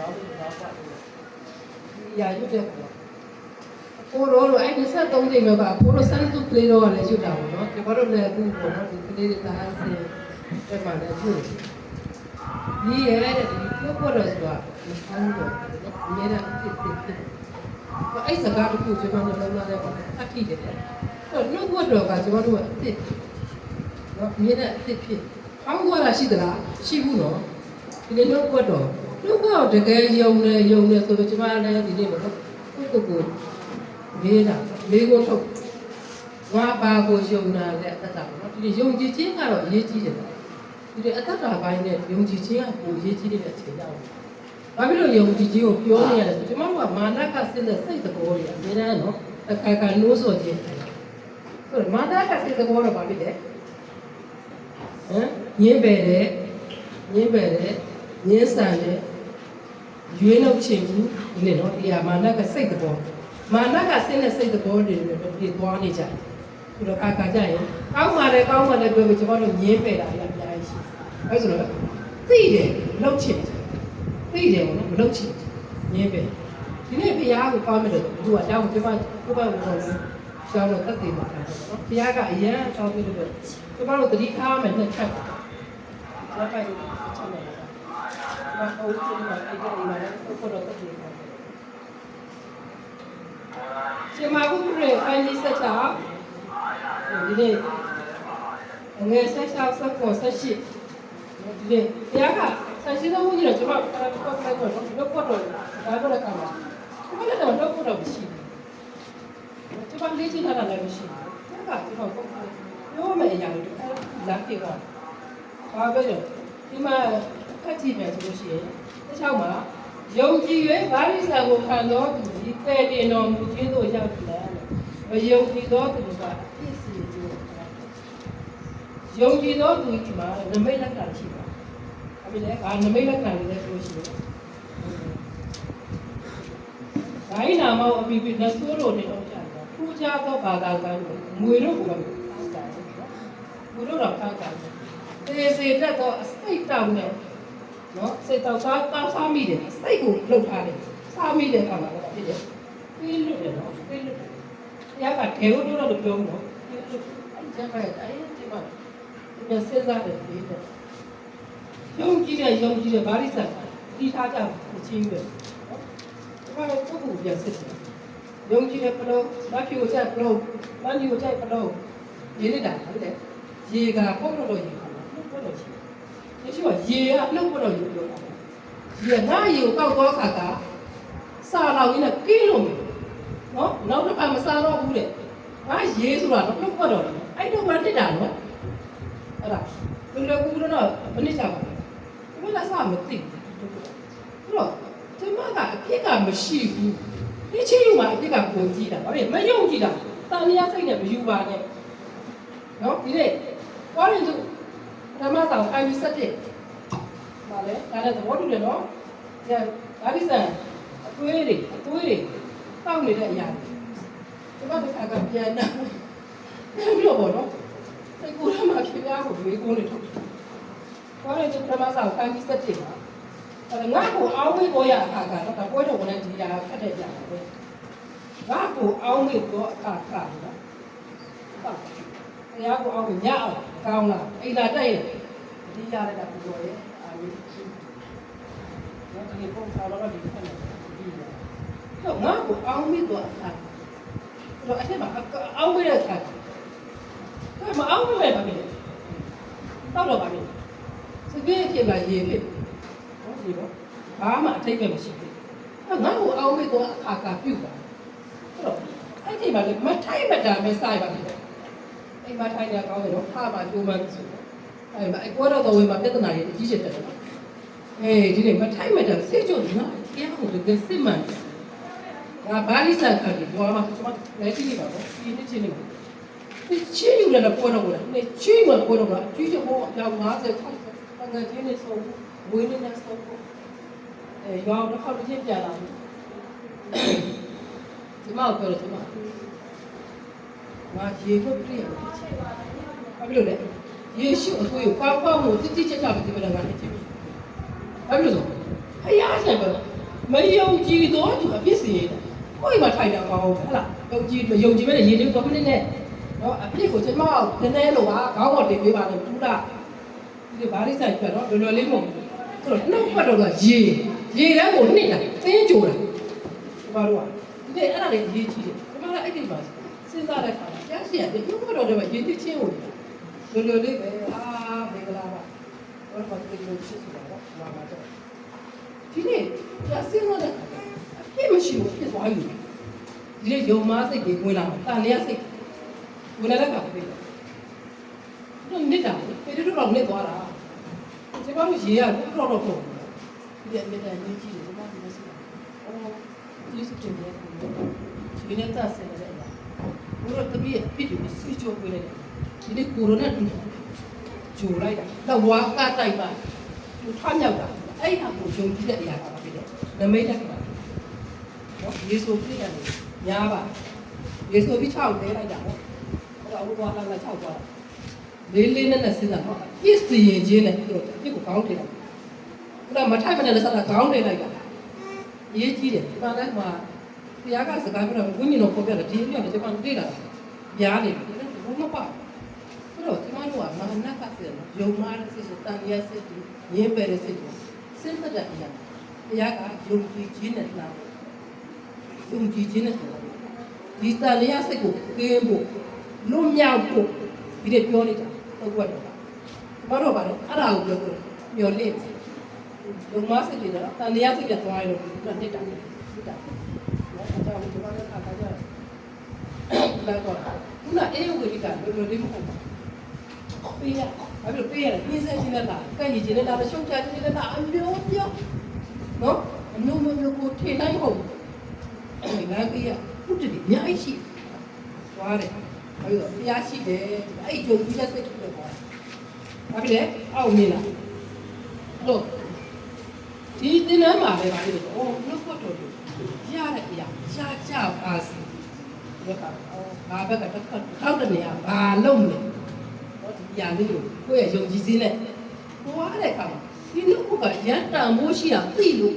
တော့တော့ပါဒီရာရွတ်တဲ့ကောကိုရောလိုအဲ့23ချိန်မှာကကိုရောစမ်းသူကလေးတော့လည်းရွတ်တာပေါ့နော်ဒီဘာလို့လဲအခုပေါ့နော်ဒီကလေးတွေတားစင်အဲ့မှာလည်းရွတ်ဒီရဲတဲ့ဒီပြုတ်ပေါ်တော့ဆိုတာဒီဆောင်းတော့အများနဲ့အစ်စ်စ်အဲ့စကားတခုကျွန်တော်လုံးလာတဲ့ပေါ့အထိတယ်အဲ့နှုတ်ဘတ်တော်ကကျွန်တော်တို့အစ်စ်နော်အများနဲ့အစ်စ်ဖြစ်အောင်းသွားတာရှိသလားရှိဘူးနော်ဒီနေ့နှုတ်ဘတ်တော် နှုတ်ဘတ်တကယ်ယုံနေယုံနေဆိုတော့ကျွန်မလည်းဒီနေ့ပေါ့နော်ကိုယ့်ကိုယ်ကိုလေးတာလေးကိုထုတ်ငါပါကိုယုံတာလည်းအတ္တပေါ့နော်ဒီယုံကြည်ခြင်းကတော့အရေးကြီးတယ်ဒီအတ္တပိုင်းနဲ့ယုံကြည်ခြင်းကပိုအရေးကြီးတဲ့အချိန်ကြောင့်ဘာဖြစ်လို့ယုံကြည်ခြင်းကိုပြောနေရလဲဆိုကျွန်တော်တို့ကမာနကစစ်တဲ့စိတ်သဘောတွေအများအားနော်အခါခါနိုးစော်ခြင်းဆိုတော့မာနကစစ်သဘောတော့ဘာဖြစ်လဲဟမ်ညင်းပယ်တယ်ညင်းပယ်တယ်ညင်းဆန်တယ် ရွေးနှုတ်ချင်ဘူးဒီနေ့နော်ဒီဟာမာနကစိတ်သဘောမာနကစစ်တဲ့စိတ်သဘောတွေလည်းဒီသွားနေကြတယ်ဒီတော့အခါခါကြရင်ကောင်းပါလေကောင်းပါလေပြောပြီးကျွန်တော်တို့ညင်းပယ်တာလည်းအများကြီးရှိအဲဆိုတော့သိတယ်လှုပ်ချင်တယ်သိတယ်ဘောနော်မလှုပ်ချင်ညင်းပယ်ဒီနေ့ဘုရားကိုကောင်းမယ်လို့သူကတောင်းကျွန်မကိုယ့်ဘက်ကိုကျောင်းတော့တက်တည်ပါတာပေါ့နော်ဘုရားကအရန်တောင်းပြီးလို့ကျွန်မတို့တတိထားမယ်နှစ်ချက်ပါကျွန်တော်ပိုက်လို့ချက်မယ် လားကျွန်တော်အုပ်စုမှာအိတ်ကနေလာတော့ကိုတော့တက်တည်ပါရှင်မာကုပ္ပရေအန်ဒီဆက်ချာဒီနေ့ငယ်ဆက်ချာဆက်ကိုဆက်ရှိဒီနေ့ဘုရားကဆက်ရှိသောဝိညာဉ်ကျွန်တော်ပတ်ပတ်ပတ်တော့လောက်တော့ဒါတော့လည်းကမှာကျွန်တော်လည်းတော့လောက်တော့မရှိဘူးကျွန်တော်လေးချင်တာလည်းမရှိဘူးဒါကကျွန်တော်ပြောမယ်အရာတွေလမ်းပြေတော့ဘာပဲလို့ဒီမှာ ခက်ကြည့်မယ်ဆိုလို့ရှိရင်တစ်ချောင်းမှာယုံကြည်၍ဗာရိစာကိုခံတော်သူဒီကဲ့တင်တော်မူခြင်းသို့ရောက်တယ်မယုံကြည်သောသူကပြည့်စုံခြင်းယုံကြည်သောသူဒီမှာနမိတ်လက္ခဏာရှိပါအမေလည်းအာနမိတ်လက္ခဏာလေးလည်းပြောရှိတယ်။ဒိုင်းနာမောအပိပိနဆိုးတော်နေတော့ကြာတာ။ထူးခြားသောဘာသာကံကိုငွေတို့ကပဲအောက်တာတယ်နော်။ငွေတို့တော့အောက်တာတယ်။တေစေတတ်သောအစိတ်တောင်နဲ့ နော်စိတ်တောင်စားတောင်စားမိတယ်စိတ်ကိုလှုပ်ထားတယ်။စားမိတဲ့အခါမှာလည်းဖြစ်တယ်။ပြေးလွတ်တယ်နော်ပြေးလွတ်တယ်။ဘုရားကဒေဝတို့တော့ပြောနော်။ပြေးလွတ်အဲ့ဒီကျမ်းပါရဲ့အဲ့ဒီမှာဒီမှာစဉ်းစားတယ်ပြေးတယ်။ယုံကြည်တဲ့ယုံကြည်တဲ့ဗာရိစ္ဆာတီးထားကြအချင်းပဲနော်။ဒီမှာတော့ပုဂ္ဂိုလ်ပြန်စစ်တယ်။ယုံကြည်တဲ့ပလုံးမဖြူချက်ပလုံးမဖြူချက်ပလုံးရင်းနေတာဟုတ်တယ်။ရေကပုတ်တော့ရေကပုတ်တော့ရှိတယ်။ ဒီရှိကရေကနှုတ်တော့ရေပြောတာ။ရေငါရေကိုကောက်တော့ခါကစာလောက်ရင်းနဲ့ကင်းလို့မယ်။နော်နောက်တစ်ခါမစားတော့ဘူးတဲ့။ငါရေဆိုတာတော့နှုတ်တော့တယ်။အဲ့တော့မှတက်တာနော်။အဲ့ဒါလူလူကူကတော့ဘယ်နည်းချပါလဲ။ဘယ်လားစားမသိဘူး။အဲ့တော့ဒီမကအဖြစ်ကမရှိဘူး။ဒီချင်းယူမှာအဖြစ်ကပုံကြည့်တာ။ဘာဖြစ်မယုံကြည်တာ။တာလျာစိတ်နဲ့မယူပါနဲ့။နော်ဒီနေ့ဘာလို့သူ ဓမ္မဆောင်အိုင်ဗီဆက်တဲ့။ဘာလဲ။ဒါလည်းသဘောတူတယ်နော်။ဒါဒါဒီဆန်အသွေးတွေအသွေးတွေတောက်နေတဲ့အရာတွေ။ဒီမှာတစ်ခါကပြန်လာ။ပြန်ပြီးတော့ပေါ့နော်။စိတ်ကူးရမှာဖြစ်ပြားကိုတွေးကုန်နေတော့။ဘာလဲဒီဓမ္မဆောင်အိုင်ဗီဆက်တဲ့မှာအဲ့ငါ့ကိုအောင်းမေးပေါ်ရအခါကတော့ဒါပွဲတော်ဝင်တဲ့ဒီရာဖတ်တဲ့ကြတာပဲငါ့ကိုအောင်းမေးပေါ်အခါကနော်ဟုတ်တရားကိုအောင်းမေးညအောင် ကောင်းလားအိလာတိုက်လေဒီရတဲ့ကပူတော်ရဲ့အာမင်းနော်ဒီပုံစားတော့ဒီဖတ်နေဒီရတော့ငါ့ကိုအောင်းမေးပေါ်အခါတော့အဲ့မှာအောင်းမေးတဲ့အခါအဲ့မအောင်းမေးပဲပါပြီတော့တော့ပါပြီစပင်းဖြစ်လာရေဖြစ်ဟုတ်ပြီနော်ဘာမှအထိတ်ပဲမရှိဘူးအဲ့ငါ့ကိုအောင်းမေးတော့အခါကပြုတ်တာအဲ့တော့အဲ့ဒီမှာလေမထိုက်မတာပဲစိုက်ပါပြီ အိမ်မှာထိုင်ရကောင်းတယ်နော်ဖာပါကျိုးမှန်းဆိုအဲ့မှာအကွာတော့တော့ဝေးမှာပြဿနာတွေအကြီးကျယ်တက်တယ်နော်အေးဒီနေ့မထိုက်မတာစိတ်ကြုံနော်တရားကိုတကယ်စစ်မှန်တယ်ငါဘာလိစာခါကြီးဘောမှာကျွန်မလည်းကြည့်နေပါတော့ဒီနေ့ချင်းနေပါဒီချင်းယူလည်းပေါ်တော့ဘူးလားဒီချင်းမပေါ်တော့ဘူးကြီးချောအကြောင်း50 60ငါချင်းနေဆုံးဝင်းနေဆုံးအဲရောတော့ခေါက်ချင်းပြန်လာဒီမောက်ပြောတယ်ဒီမောက် ငါရေဖို့ပြည့်ရတယ်ဘာဖြစ်လို့လဲယေရှုအသွေးကိုကောင်းကောင်းကိုတိတိကျကျပဲဒီမှာငါနေချင်ဘာဖြစ်လို့ဆိုဖယားရှင်ပဲမယုံကြည်တော့သူအပြစ်စီရင်တယ်ကိုယ်မှထိုင်တာမဟုတ်ဘူးဟဲ့လားယုံကြည်မယုံကြည်မဲ့ရေလေးတော့ခဏနဲ့နော်အပြစ်ကိုကျွန်မနည်းနည်းလို့ပါခေါင်းပေါ်တင်ပေးပါလေတူတာဒီဘာလိဆိုင်ပြတော့လွယ်လွယ်လေးမဟုတ်ဘူးဆိုတော့နှုတ်ပတ်တော့ကရေရေတန်းကိုနှိမ့်တာသင်းကြိုတာဒီဘာလို့อ่ะဒီအဲ့ဒါလေးရေးကြည့်တယ်ဒီမှာအဲ့ဒီမှာစဉ်းစားတဲ့အခါ ကြားရှိရတယ်နှုတ်ပတ်တော့လည်းရေတိချင်းကိုလွယ်လွယ်လေးပဲအာမင်္ဂလာပါဘာမှမပြောချင်ဘူးတော့ဘာမှတော့ဒီနေ့ကျဆင်းတော့တဲ့အပြစ်မရှိဘူးဖြစ်သွားပြီဒီနေ့ယုံမစိတ်ကြီးဝင်လာတာတန်လျက်စိတ်ဝင်လာတဲ့ကပဲတော့နစ်တာပေတူတော့နစ်သွားတာကျွန်တော်တို့ရေရတော့တော့တော့ပေါ့ဒီအမြဲတမ်းရေးကြည့်တယ်ကျွန်တော်ဒီလိုစိတ်အော်ဒီစိတ်တွေဒီနေ့တက်ဆင်းတယ်လား ဘိုးတို့တပည့်ပြစ်ပြီးစီချိုးပေးလိုက်တယ်ဒီနေ့ကိုရိုနာတူဂျိုလိုက်တာတော့ဝါကတိုက်ပါသူထွားမြောက်တာအဲ့ဒါကိုယုံကြည်တဲ့အရာပါဖြစ်တယ်နမိတ်တက်ကပါနော်ယေရှုခရစ်ယာန်ညာပါယေရှုပြီး6လဲလိုက်တာပေါ့အဲ့တော့ဘုရားလာလာ6သွားလေးလေးနဲ့နဲ့စဉ်းစားတော့ပြည့်စည်ရင်ချင်းနဲ့ပြည့်ကိုကောင်းတယ်ဘုရားမထိုက်မနဲ့လည်းဆက်တာကောင်းတယ်လိုက်တာရေးကြည့်တယ်ဒီမှာလည်းမှာ ဘုရားကစကားပြောတော့ဝိညာဉ်တော်ပေါ်ပြတယ်ဒီအမြတ်လည်းကျွန်တော်တွေ့တာများနေတယ်ဘုမပါအဲ့တော့ကျွန်တော်တို့ကမာနကဆက်ယုံမာတဲ့စိတ်ဆိုတန်ရစိတ်ရင်းပယ်တဲ့စိတ်စဉ်းသက်တဲ့အရာဘုရားကယုံကြည်ခြင်းနဲ့လာယုံကြည်ခြင်းနဲ့လာဒီတန်ရစိတ်ကိုကင်းဖို့လွတ်မြောက်ဖို့ဒီလိုပြောနေတာဟုတ်ကဲ့တော့ဘာတော့ပါလဲအဲ့ဒါကိုပြောလို့မျော်လင့်ယုံမစိတ်တွေတော့တန်ရစိတ်ကသွားရတော့ဒီတော့နှစ်တာနှစ် တာနော်အကြောင်းဒီမှာလည်းအခါကြတယ်လာတော့ခုနအေးဝေဒီကလွယ်လွယ်လေးမဟုတ်ဘူးပေးရဘာဖြစ်လို့ပေးရတယ်ပြင်းစက်ခြင်းနဲ့လားကဲ့ရည်ခြင်းနဲ့လားရှုပ်ချခြင်းနဲ့လားအမျိုးမျိုးနော်အမျိုးမျိုးကိုထေနိုင်ဟုတ်ငါပေးရဟုတ်တယ်အများကြီးရှိသွားတယ်အဲ့တော့တရားရှိတယ်အဲ့ဒီဂျုံကြီးတဲ့စိတ်တွေပေါ်ဘာဖြစ်လဲအောက်နေလားဟုတ်ဒီသင်္นานမှာလည်းပါလေ။အော်ဘုရားတော်တော် ရတဲ့အရာရကြပါစေ။ဘယ်ကအော်ဘာဘက်ကတစ်ခါထောက်တဲ့နေရာဘာလုံးလဲ။ဟောဒီအရာလေးကိုကိုယ့်ရဲ့ယုံကြည်စေနဲ့ဟိုရတဲ့အခါမှာဒီလူကရန်တန်မိုးရှိတာသိလို့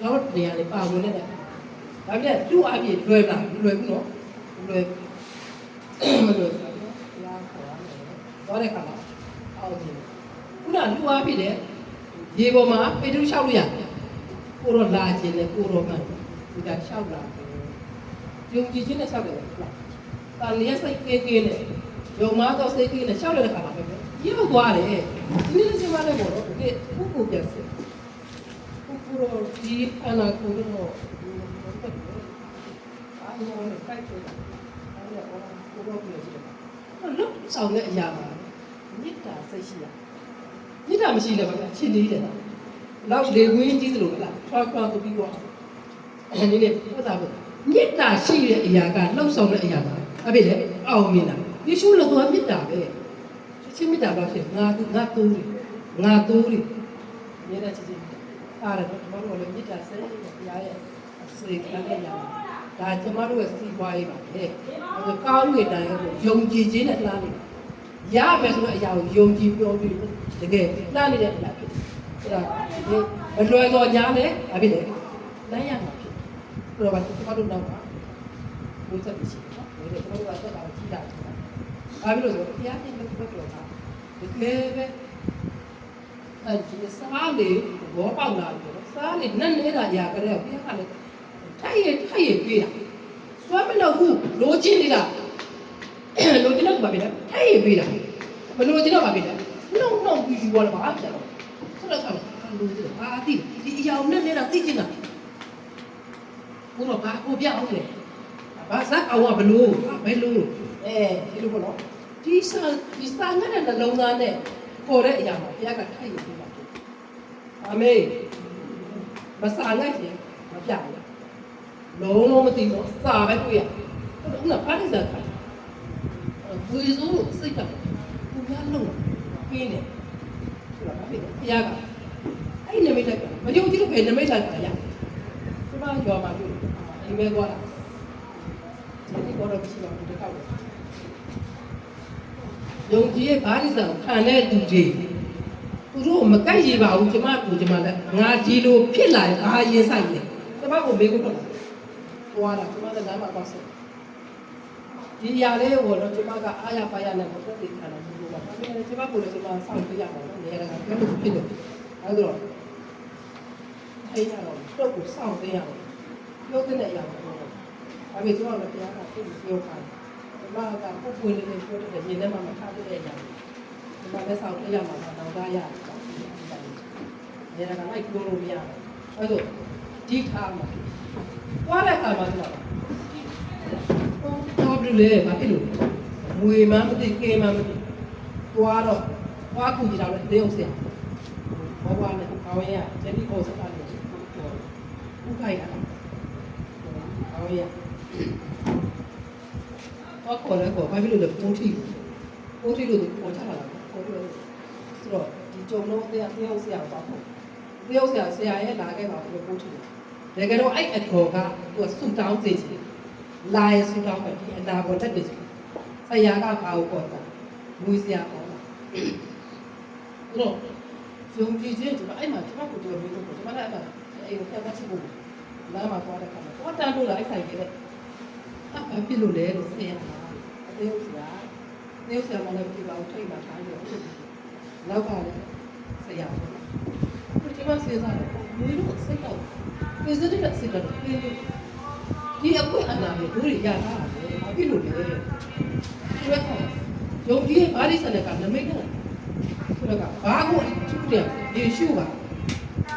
တော့နေရာလေးပါဝင်နေတဲ့။ဒါပြည့်သူ့အပြည့်လွယ်လားလွယ်ဘူးနော်။လွယ်မလွယ်ဘူးနော်။ဘုရားခေါ်ရတယ်။တော့တဲ့အခါမှာအောက်ကြည့်ခုနလူအားဖြစ်တဲ့ရေပေါ်မှာပေတူးလျှောက်လို့ရတယ် ကိုတော့လာခြင်းနဲ့ကိုတော့မှန်ဒီကလျှောက်လာတယ်ယုံကြည်ခြင်းနဲ့လျှောက်တယ်လားတာလျက်စိတ်ကင်းကင်းနဲ့ယုံမတော့စိတ်ကင်းနဲ့လျှောက်တဲ့ခါမှာပဲရုပ်သွားတယ်ဒီနေ့စီမလည်းပေါ့နော်ဒီခုခုပြတ်စေခုခုတော့ဒီအနာကိုတော့အာမောနဲ့ဖိုက်တယ်အဲ့ဒါကိုတော့ပြောကြည့်တယ်လို့ဆောင်တဲ့အရာပါမေတ္တာစိတ်ရှိတာမြစ်တာမရှိလည်းပါဗျာချစ်နေတယ် လောက်လေဝင်းကြီးသလိုပဲလားထွားထွားကိုပြီးတော့အဲဒီနေ့ဟောတာပဲမြစ်တာရှိတဲ့အရာကလှုပ်ဆောင်တဲ့အရာပါအဲ့ဒီလေအောင်မြင်တာယေရှုလောကမြစ်တာပဲချင်းမြစ်တာပါဖြစ်ငါသူငါတိုးတယ်ငါတိုးတယ်မြဲတဲ့ချစ်ချင်းအားရတော့ကျွန်တော်တို့လည်းမြစ်တာဆဲတဲ့ဘုရားရဲ့အစေခံတဲ့ညာဒါကျွန်တော်တို့ရဲ့စီပွားရေးပါလေအဲကောင်းတဲ့တိုင်းကိုယုံကြည်ခြင်းနဲ့လှမ်းနေတာရမယ်ဆိုတဲ့အရာကိုယုံကြည်ပြောပြီးတကယ်လှမ်းနေတဲ့အရာဖြစ် အဲ့ဒါဒီမလွယ်တော့ညာလဲဘာဖြစ်လဲလမ်းရမှာဖြစ်ဆိုတော့ဘာကျွန်တော်တို့တော့ပါဘုရားပြရှိနော်ဒီကျွန်တော်တို့ကတော့ကြည့်တာဘာဖြစ်လို့ဆိုတော့တရားသိလို့ပြောတော့တာဒီကဲပဲအဲဒီစားလေဘောပေါက်လာပြီစားလေနတ်နေတာຢာကြတဲ့ဘုရားကလည်းထိုက်ရထိုက်ရပြေးတာစွမ်းမလို့ဘူးလိုချင်နေတာလိုချင်တော့ဘာဖြစ်လဲထိုက်ရပြေးတာမလိုချင်တော့ဘာဖြစ်လဲနှုတ်နှုတ်ပြီးယူရတာဘာဖြစ်လဲ ဆိုတော့ကောင်လိုချင်ဘာတိဒီအရာနဲ့နေတာသိချင်တာဘုရားဘာကိုပြအောင်လဲဘာစအောင်ကဘလို့ဘယ်လိုအဲဒီလိုပေါ့နော်ဒီစာဒီစာနဲ့နှလုံးသားနဲ့ပေါ်တဲ့အရာမှာဘုရားကထိုက်ရပြေးတာအာမင်မစာငတ်ရင်မပြဘူးလုံးလုံးမသိတော့စာပဲတွေ့ရဟုတ်ကဲ့ဘာလဲစားဝေစိုးလို့စိတ်ကကိုများလုံးကင်းတယ်ဆိုတာဘာ ဖြစ်လဲဘုရားကအဲ့နမိတ်လိုက်ကမယုံကြည်လို့ပဲနမိတ်လိုက်ပါရကျမရွာမှာတွေ့အိမ်မဲသွားတာဒီကောတော့မရှိပါဘူးဒီကောက်ယုံကြည်ရဲ့ဘာလိစာကိုခံတဲ့သူတွေဘသူတို့မကြိုက်ရပါဘူးကျမကိုကျမလည်းငါဒီလိုဖြစ်လာရင်ဘာရင်ဆိုင်လဲကျမကိုမေးဖို့တော့သွားတာကျမလည်းလမ်းမှာပါဆက်ဒီຢာလေးကိုတော့ကျမကအားရပါရနဲ့ပေါ့တက်တည်ခံတာဘူးပါဒါပေမဲ့ ကျမကိုလည်းကျမစောင့်ပြရမှာနော်နေရာကပြောလို့ဖြစ်လို့အဲဒါတော့ထိုင်ရတော့တော့ကိုစောင့်ပြရအောင်ပြောတဲ့အရာပေါ့ဒါပေမဲ့ကျမလည်းတရားကပြည့်ပြောပါကျမကပုတ်ပွေလေးနဲ့ပြောတဲ့ရင်ထဲမှာမထားတဲ့အရာဒီမှာလည်းစောင့်ပြရမှာတော့သားရတယ်နော်နေရာကလိုက်ပြောလို့မရဘူးအဲဒါဒီခါမှာသွားတဲ့ခါမှာကျမတော့ဘယ်လိုလဲဘာဖြစ်လို့ငွေမှမသိကေမှမသိ သွားတော့သွားကူကြည့်တာလည်းတေးအောင်ဆရာဘောဘနဲ့ကောင်းရဂျယ်ဒီကိုစတာလို့ပြောဥခိုင်တာကောင်းရတော့ခေါ်လဲခေါ်ဘာဖြစ်လို့လဲပုံထိပုံထိလို့ပေါ်ချလာတာပေါ်လို့ဆိုတော့ဒီကြုံတော့တရားတရားဆရာပေါ့တရားဆရာဆရာရဲ့လာခဲ့ပါဘယ်လိုပုံထိလဲတကယ်တော့အဲ့အခေါ်ကသူကဆူတောင်းစေချင်လာရဆူတောင်းပဲဒီအနာပေါ်တက်တယ်ဆရာကဘာကိုပေါ်တာမွေးဆရာပေါ်တာ အဲ့တော့ယုံကြည်ခြင်းဒီမှာအဲ့မှာကျွန်တော်ကိုတော်ပြီးတော့ကျွန်မလည်းအဲ့မှာအဲ့ကိုတက်ချဖို့လာမှာသွားတဲ့ခါမှာတော့တန်းလို့လာအဲ့ဆိုင်ခဲ့တဲ့အာဘာဖြစ်လို့လဲလို့ဆရာကအသေးဥစ္စာသေဥစ္စာမလည်းပြပါဦးထိတ်မှာထားပြီးတော့နောက်ကလည်းဆရာပေါ့ကိုကျွန်မစဉ်းစားတယ်မေလို့စိတ်တော့ဒီစတဲ့စိတ်တော့ဒီအကွအနာမျိုးတို့ရရတာလေဘာဖြစ်လို့လဲဒီဘက်က ယုံကြည်ဘာလိစတဲ့ကနမိတ်နဲ့ဆိုတော့ကဘာကိုသူ့တယ်ယေရှုက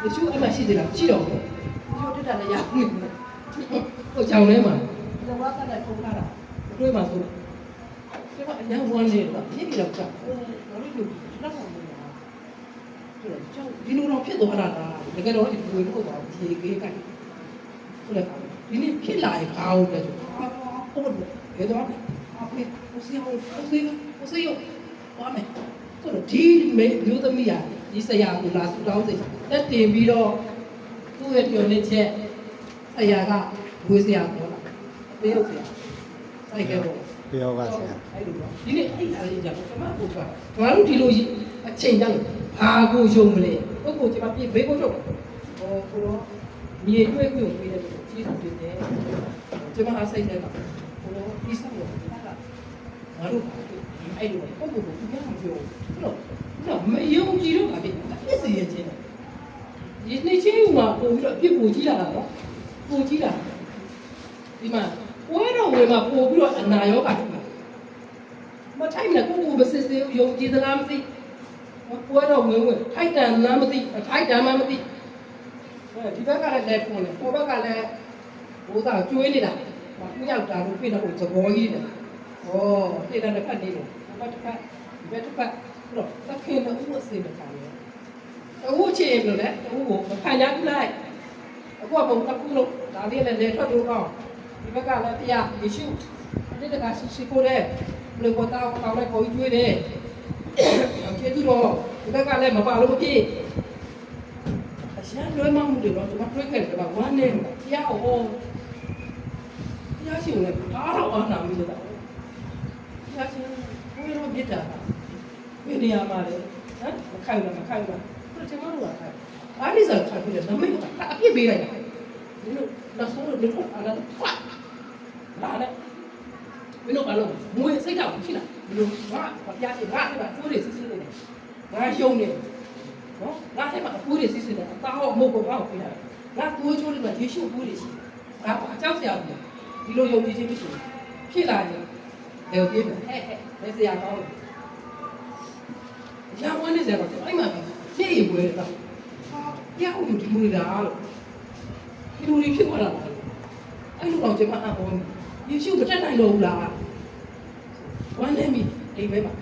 ယေရှုအမှရှိသေးလားရှိတော့ဘူးယေရှုတက်တာလည်းရဘူးကိုကြောင်ထဲမှာဘဝကလည်းထုံးလာတာတွေ့မှာဆိုတော့ဒီကအရန်ဝမ်းနေတော့ဖြစ်ပြီးတော့ကြောက်ဘာလို့ဒီလောက်မှမလဲဆိုတော့ကြောက်ဒီလိုတော့ဖြစ်သွားတာလားတကယ်တော့ဒီလိုမဟုတ်ပါဘူးဒီကေးကဆိုလည်းဒီနေ့ဖြစ်လာရင်ဘာလို့လဲဆိုဟုတ်တယ်ဘယ်တော့အဖေကိုစီကိုကိုစီ ကိုစီရောဘာမဲဆိုတော့ဒီမေမျိုးသမီးကဒီဆရာကိုလာဆူတောင်းစေတက်တင်ပြီးတော့သူ့ရဲ့ပြောနေချက်ဆရာကဝေးဆရာပြောတာသေဟုတ်ဆရာစိုက်ခဲ့ပေါ့ပြောပါဆရာအဲ့လိုပေါ့ဒီနေ့အဲ့ဒါလေးကြောင့်ကျွန်မကိုကဘာလို့ဒီလိုအချိန်ကြောင့်ဘာကိုယုံမလဲပုဂ္ဂိုလ်ကျွန်မပြေဘေးကိုတော့ဟောကိုတော့မြေတွေ့ကိုပြေးတယ်ကြီးစုတင်တယ်ကျွန်မအားစိတ်ထဲမှာကိုတော့ဒီဆောင်တော့ဟာငါတို့ အဲ့လိုပုဂ္ဂိုလ်ကိုပြန်မပြောဘူးတော့တော့မယုံကြည်တော့ပါပြီပြည့်စည်ရခြင်းဒီနေ့ချင်းမှာပို့ပြီးတော့အပြစ်ပို့ကြီးလာတာနော်ပို့ကြီးလာဒီမှာပွဲတော်ဝင်မှာပို့ပြီးတော့အနာရောဂါတွေမထိုက်နဲ့ကိုကိုမစစ်စစ်ယုံကြည်သလားမသိပွဲတော်ဝင်ဝင်ထိုက်တန်လားမသိထိုက်တန်မှမသိဒီဘက်ကလည်းလက်ဖုန်းနဲ့ဟိုဘက်ကလည်းဘိုးသားကျွေးနေတာမကူရောက်တာလို့ပြင်တော့သဘောကြီးတယ် ဩပြင်တဲ့ဖက်နေတယ်ဘက်တစ်ဖက်ဒီဘက်တစ်ဖက်တော့သခင်တော့ဥအစေမခံဘူးအခုချေလို့လေအခုကိုမခံရဘူးလားအခုကဘုံတစ်ခုလို့ဒါလေးလည်းလေထွက်လို့ကောင်းဒီဘက်ကလည်းတရားယေရှုဒီတကရှိရှိကိုတဲ့ဘယ်လိုတော့ကောင်းလဲကိုကျွေးတယ်ကျေးဇူးတော်ဒီဘက်ကလည်းမပါလို့မဖြစ်အရှာလွဲမမှုတွေတော့ကျွန်တော်တွေ့ခဲ့တယ်ကဝမ်းနေတယ်တရားဟောတရားရှိလို့အားတော့အားနာမိလို့တော့ တရားရှိဘုရားမြတ်တာဘယ်နေရာမှာလဲဟမ်မခိုင်ဘူးမခိုင်ဘူးဘယ်ကျွန်တော်တို့ကခိုင်အားဒီစားခိုင်ပြီးတော့မင်းကအပြစ်ပေးလိုက်တာဒီလိုလက်ဆုံးလို့ဒီလိုအားလာတော့ဖတ်လာတယ်မင်းတို့ဘာလို့ငွေစိတ်တော့ရှိလားဒီလိုငါဘာပြချင်ငါအဲ့ဒါကိုယ်တွေစစ်စစ်နေတယ်ငါယုံနေနော်ငါအဲ့မှာအကူတွေစစ်စစ်နေအသားဟောမဟုတ်ဘူးငါ့ကိုပြရတယ်ငါကိုယ်ချိုးလေးမှာယေရှုအကူတွေရှိတယ်ငါအကြောက်စရာဘူးဒီလိုယုံကြည်ခြင်းမရှိဘူးဖြစ်လာရင် ဘယ်ကိုပြေးမလဲဟဲ့ဟဲ့ဘယ်စရာကောင်းလဲရဝမ်းနေစရာတော့အဲ့မှာဖြစ်ရပွဲတော့ဟာပြောင်းယူဒီလိုလားလို့ဒီလိုလေးဖြစ်သွားတာလားအဲ့လိုတော့ကျွန်မအံ့ဩယေရှုမတက်နိုင်တော့ဘူးလားဝမ်းနေပြီအိမ်ပဲပါ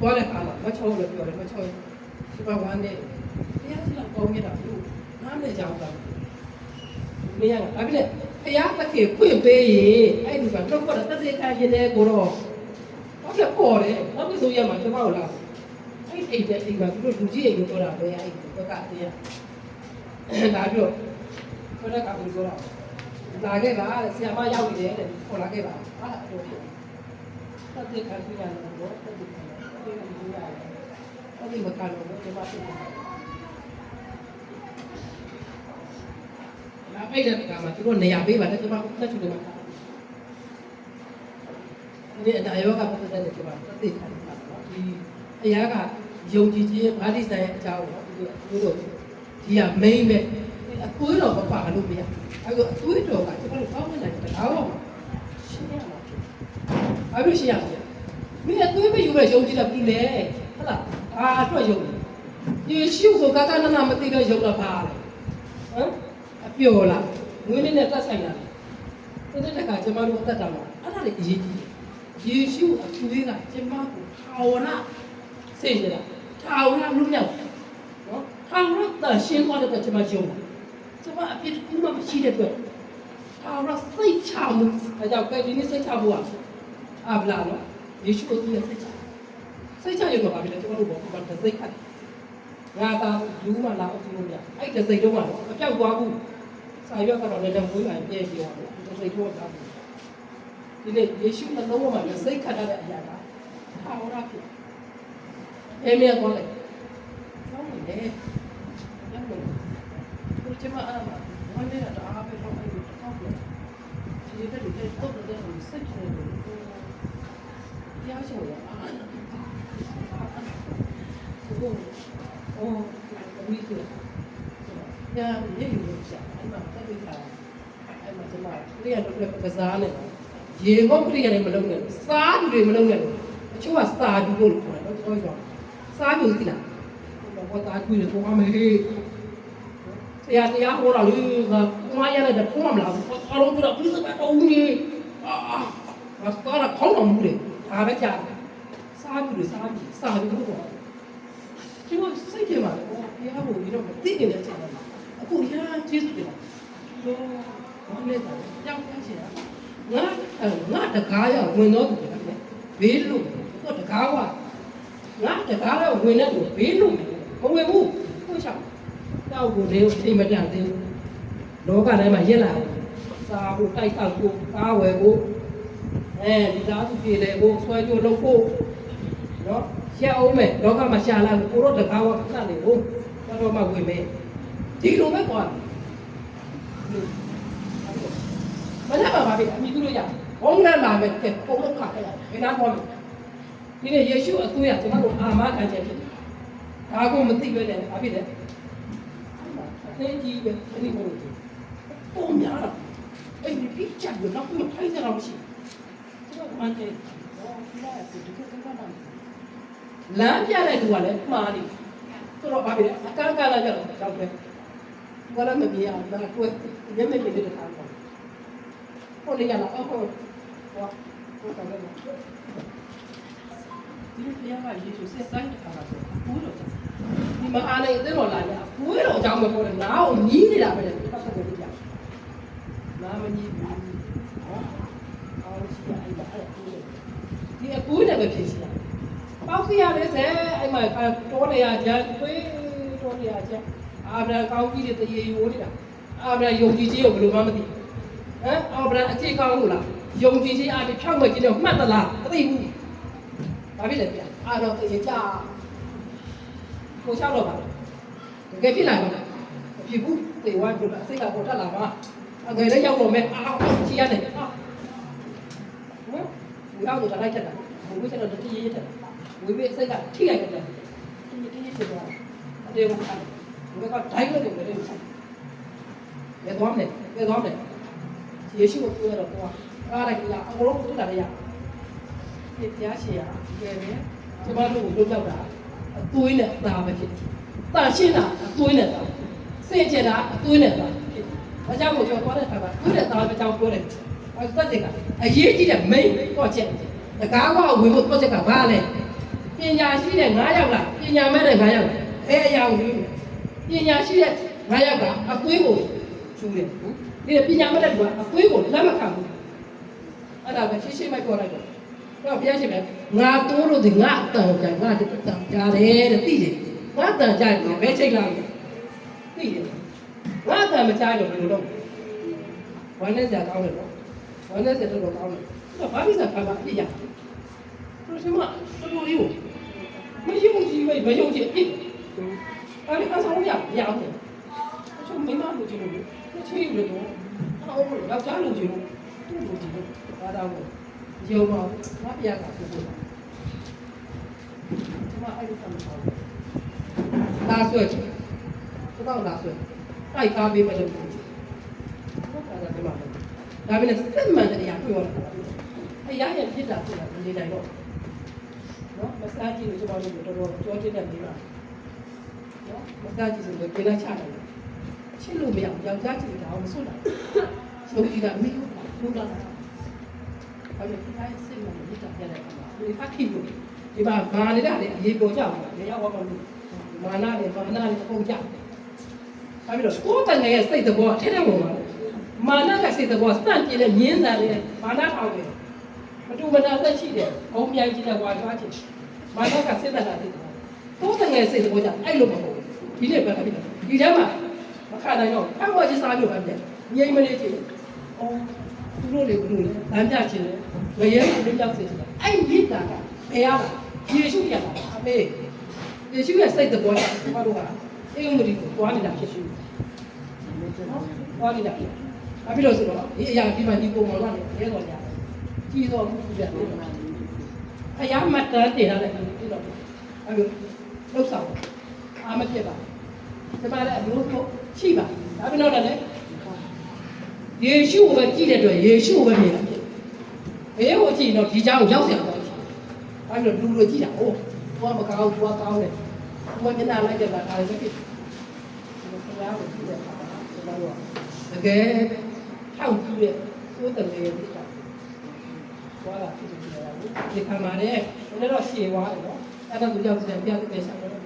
သွားတဲ့အခါမှာမချောလို့ပြောတယ်မချောဒီမှာဝမ်းနေတရားစီလောက်ကောင်းနေတာလို့နားမလည်ကြဘူးလား မရဘူးဒါပြည့်ဖယားတခေဖွင့်ပေးရင်အဲ့ဒီကတော့တော့တသက်ခံရင်လည်းကိုတော့ဘာဖြစ်ပေါ်တယ်ဘာဖြစ်ဆိုရမှာကျွန်တော်လားအဲ့အိမ်တဲ့အိမ်မှာသူတို့လူကြီးအိမ်ကိုတော့တာပဲအဲ့ဒီဘက်ကအတင်းလာပြီးတော့ခေါ်တဲ့ကဘူးဆိုတော့လာခဲ့ပါဆရာမရောက်နေတယ်တဲ့ခေါ်လာခဲ့ပါဟာတော့တသက်ခံပြရတယ်တော့တသက်ခံပြရတယ်အဲ့ဒီမကန်တော့ဘူးဒီမှာဖြစ်တယ် လာပိတ်တဲ့ကမှာသူတို့နေရာပေးပါတယ်ဒီမှာတက်ချူတယ်မှာဒီအနာရောဂါပတ်သက်တဲ့ဒီမှာသိထားတယ်နော်ဒီအရာကယုံကြည်ခြင်းဗာတိဆိုင်ရဲ့အကြောင်းတော့ဒီလိုတို့ဒီက main ပဲအကွေးတော်မပါလို့မရအဲ့တော့အကွေးတော်ကကျွန်တော်တို့ကောင်းနေတာတော့ရှင်းရမှာဖြစ်ဘာလို့ရှင်းရလဲမင်းအကွေးမယူရယုံကြည်တာပြီလေဟုတ်လားအာအတွက်ယုံယေရှုကိုကကနနာမသိတော့ယုံတော့ပါလေဟမ်အ ပျော်လားငွေနဲ့တက်ဆိုင်လားတတဲ့တခါကျွန်တော်တို့အသက်တာမှာအဲ့ဒါလေးအရေးကြီးတယ်ယေရှုအကွေးကကျွန်မကိုထာဝရစေရတာထာဝရလူမြောက်နော်ထာဝရတန်ရှင်းသွားတဲ့အတွက်ကျွန်မယုံတယ်ကျွန်မအပြစ်ကူမှမရှိတဲ့အတွက်ထာဝရစိတ်ချမှုအဲကြောင့်ကဲဒီနေ့စိတ်ချမှုอ่ะအာဗလာနော်ယေရှုကိုသူ့ရဲ့စိတ်ချစိတ်ချရုံကဘာဖြစ်လဲကျွန်တော်တို့ဘောကတစိတ်ခတ်ငါကလူမှလာအောင်လုပ်ရအဲ့တစိတ်တော့ကတော့အပြောက်သွားဘူး စာရွက်ကတော့လည်းလည်းဝေးမှပြည့်ပြောတယ်တစိတ်တော့တာဒီနေ့ယေရှုနှလုံးမှာစိတ်ခတ်တဲ့အရာကထာဝရဖြစ်အဲမြေကောလေကျောင်းနေတယ်ကျောင်းနေကိုချမအားမဝန်နေတာတအားပဲတော့အဲ့လိုတောက်တယ်ဒီတဲ့လူတွေတော့တဲ့လူစိတ်ချနေတယ်တရားချိုးရအားကိုအိုးဝီးတယ်ညာရေ ယူလို့ရှာအဲ့မှာတက်ပြီးတာအဲ့မှာကျမခရီးရတော့ကစားနေရေငုတ်ခရီးရတယ်မလုံးနဲ့စားသူတွေမလုံးနဲ့အချို့ကစားသူလို့ခေါ်တယ်တော့ကျွန်တော်စားသူသိလားဘောတာကျွေးတယ်ပေါ်မှာဟေးဆရာတရားဟောတာလေကမရတဲ့ဖုံးမလားအလုံးကတော့ပြဿနာတော့ဦးကြီးအာမစတာခေါင်းတော်မူတယ်ဒါပဲကြားတယ်စားသူတွေစားပြီးစားသူလို့ခေါ်တယ်ကျွန်တော်စိတ်ထဲမှာတရားဟောပြီးတော့မသိနေတဲ့အချိန်မှာအ ခုရာကျေးဇူးတင်တော့ဘာလဲတော့ကြောက်ရချင်တာငါငါတကားရောက်ဝင်တော့တယ်ဗျဘေးလို့တော့တကားကငါတကားရောက်ဝင်တဲ့လူဘေးလို့မဝင်ဘူးဟုတ်ချောက်တောက်ကိုလေးအိမ်မတန်သေးဘူးလောကထဲမှာရက်လာတယ်စားဖို့တိုက်တောက်ဖို့ကားဝယ်ဖို့အဲဒီသားစုပြေတယ်ဖို့ဆွဲကြိုးလုပ်ဖို့နော်ရက်အောင်မဲ့လောကမှာရှာလာကိုတော့တကားဝခဏလေးကိုတော့မှဝင်မယ် ဒီလိုပဲကွာမနေ့ကပါပြီအမိသူတို့ရဘုံနဲ့လာမယ်ကဲပုံလို့ခါခဲ့ရဘယ်နာပေါ်လဲဒီနေ့ယေရှုအသွေးရကျွန်တော်တို့အာမခံချက်ဖြစ်တယ်ဒါကိုမသိပဲနဲ့ဘာဖြစ်လဲအသိကြီးပဲအဲ့ဒီဘုံကြီးပုံများတော့အဲ့ဒီပြချတ်လို့တော့မထိုင်ကြတော့မရှိကျွန်တော်မှန်းတယ်ဟောဒီလားဒီကကကတော့လမ်းပြတဲ့သူကလည်းမှားနေဆိုတော့ဘာဖြစ်လဲအကန့်ကလာကြတော့ကြောက်တယ် ဘာလို့မမြင်အောင်ဒါကွယ်မျက်မျက်ပြည့်တဲ့ခါပေါ့ဟိုလေကလာအော်ဟိုဟောဟိုကတော့ဒီလိုပြရမှာရေးဆိုဆက်ဆိုင်တခါတော့ဘူးတော့ဒီမအားနဲ့အသိတော်လာကြဘူးတော့အကြောင်းမပေါ်တယ်နားကိုညီးနေတာပဲလေပတ်သက်တယ်ကြာနားမညီးဘူးဟောအော်ရှိရအဲ့ဒါအဲ့ဒီအကူနဲ့ပဲဖြစ်စီတာပေါက်စီရလဲစေအဲ့မှာတောနေရကြတွေးတောနေရကြ အာဗြဟံကောင်းကြီးတွေတရေယိုးနေတာအာဗြဟံယုံကြည်ခြင်းကိုဘယ်လိုမှမသိဟမ်အာဗြဟံအခြေကောင်းလို့လားယုံကြည်ခြင်းအပြင်ဖြောက်မဲ့ခြင်းတော့မှတ်သလားမသိဘူးဘာဖြစ်လဲဗျာအာတော့တရေကြကိုချောက်တော့ပါတကယ်ဖြစ်လာမှာမဖြစ်ဘူးတေဝါတို့အစိတ်ကပေါ်ထက်လာမှာအငယ်လည်းရောက်တော့မယ်အာချီရတယ်အာဟမ်ဒီအောက်တော့လိုက်ချက်တာဘုရားကျွန်တော်တတိယရက်တယ်ဝိမေစိတ်ကထိရိုက်တယ်ဒီဒီဒီဆိုတော့အတေကို ခါဘယ်ကဒိုင်းလို့တယ်လေဆက်ဘယ်သွားမလဲဘယ်သွားမလဲယေရှုကိုပြောရတော့ကွာအားလိုက်လာအကုန်လုံးတွေ့လာရဒီတရားရှိရဒီပဲကျမတို့ကိုလွတ်လောက်တာအသွေးနဲ့သားပဲဖြစ်တာရှင်းတာအသွေးနဲ့သားစင်ကြတာအသွေးနဲ့သားဖြစ်ဒါကြောင့်ကိုကျွန်တော်သွားတဲ့ခါကသွေးနဲ့သားပဲကြောင်းပြောတယ်အဲသက်တွေကအရေးကြီးတဲ့ main တော့ချက်တကားကဝင်ဖို့တော့ချက်ကဘာလဲပညာရှိတဲ့9ယောက်လားပညာမဲ့တဲ့9ယောက်လားဘယ်အရာကိုရွေး ပညာရှိတဲ့9ယောက်ကအသွေးကိုချူတယ်ဒီပညာမဲ့တဲ့ကအသွေးကိုလက်မခံဘူးအဲ့ဒါပဲရှင်းရှင်းမပြောလိုက်တော့တော့ဘုရားရှင်ကငါတိုးလို့ဒီငါအတန်ကြငါဒီအတန်ကြားတယ်တဲ့သိတယ်ငါအတန်ကြားတယ်ဘယ်ချိန်လာလဲသိတယ်ငါအတန်မကြားတော့ဘယ်လိုလုပ်ဝမ်းနဲ့ကြာကောင်းတယ်နော်ဝမ်းနဲ့ကြာတော့ကောင်းတယ်တော့ဘာဖြစ်စားခါပါအပြည့်ရတို့ရှင်မတော်တော်လေးကိုမယုံကြည်ပဲမယုံကြည်အစ် အဲ့ဒီအဆောင်ရရအောင်တယ်အချို့မိမလူချင်းလို့ချေးလို့တော့အော်ယောက်ျားလူချင်းလို့သူ့လူချင်းလို့ဘာသာလို့ယုံပါငါပြရတာဖြစ်လို့ဒီမှာအဲ့ဒီကံပေါ့လာဆွဲချင်တော့လာဆွဲတိုက်ကားပေးမယ်လို့ဟုတ်ကဲ့ဒါမှမဟုတ်ဒါပေမဲ့စစ်မှန်တရားတွေ့ရတာအရာရဲ့ဖြစ်တာဖြစ်တာမနေနိုင်တော့နော်မစားကြည့်လို့ကျွန်တော်တို့တော်တော်ကြောတင်းတဲ့မိပါနော် မစားကြည့်ဆိုတော့ပြလိုက်ချတယ်ချစ်လို့မရအောင်ယောက်ျားကြည့်တာမစွတ်တာရုပ်ကြီးကမိဟုတ်လားဟုတ်လားအဲ့ဒီခိုင်းစစ်မှန်ဖြစ်တာပြတဲ့အခါမှာဒီဖတ်ခိလို့ဒီမှာဘာနေတာလေအရေးပေါ်ကြအောင်လေရောက်တော့လို့မာနလေမာနလေပုံကြတယ်အဲ့ပြီးတော့ကိုယ်တန်ငယ်ရဲ့စိတ်သဘောထဲထဲဝင်ပါလေမာနကစိတ်သဘောစန့်ကျင်တဲ့မြင်းစားတဲ့မာနထောင်တယ်မတူမနာသက်ရှိတယ်ဘုံမြိုင်ကြီးတဲ့ဝါထွားချင်မာနကစိတ်သက်တာစိတ်သဘောကိုယ်တန်ငယ်စိတ်သဘောကြအဲ့လိုမဟုတ်ဘူး ဒီနေ့ပဲဖြစ်တယ်ဒီထဲမှာမခနိုင်တော့အမောကြီးစားမျိုးပဲပြန်ငြိမ်မနေချင်အော်သူတို့လေဘလို့လဲလမ်းပြချင်တယ်ငရဲကိုလင်းပြောက်စေချင်တယ်အဲ့မိတာကဘယ်ရပါယေရှုရတာအမေယေရှုရဲ့စိတ်သဘောကဘာလို့ကအင်္ဂလိပ်ကိုတွားနေတာဖြစ်ရှိနော်တွားနေတာဖြစ်အပြီးတော့ဆိုတော့ဒီအရာဒီမှာဒီပုံပေါ်လာတယ်ရဲတော်ကြကြီးတော့ဘူးပြတယ်အရာမတ်တာတင်ရတယ်ဒီတော့အဲ့လိုလှုပ်ဆောင် အာမဖြစ်ပါဒီမှာလည်းအမျိုးမျိုးရှိပါဒါပြီးတော့လည်းယေရှုကိုပဲကြည့်တဲ့အတွက်ယေရှုကိုပဲမြင်တာဖြစ်ဘေးကိုကြည့်တော့ဒီเจ้าကိုရောက်เสียတော့အဲ့လိုလူလိုကြည့်တာအိုးဘာမကောင်းဘူးဘာကောင်းလဲဘာမျက်နှာလိုက်တယ်လားဒါလည်းဖြစ်ဘုရားကိုကြည့်တဲ့အခါမှာကျွန်တော်တို့တကယ်ထောက်ကြည့်တဲ့ကိုယ်တည်းရဲ့ဖြစ်တာသွားတာဖြစ်တယ်ဒီခါမှာလည်းလည်းတော့ရှည်သွားတယ်နော်အဲ့ဒါကိုကြောက်ကြံပြတဲ့ကိစ္စတော့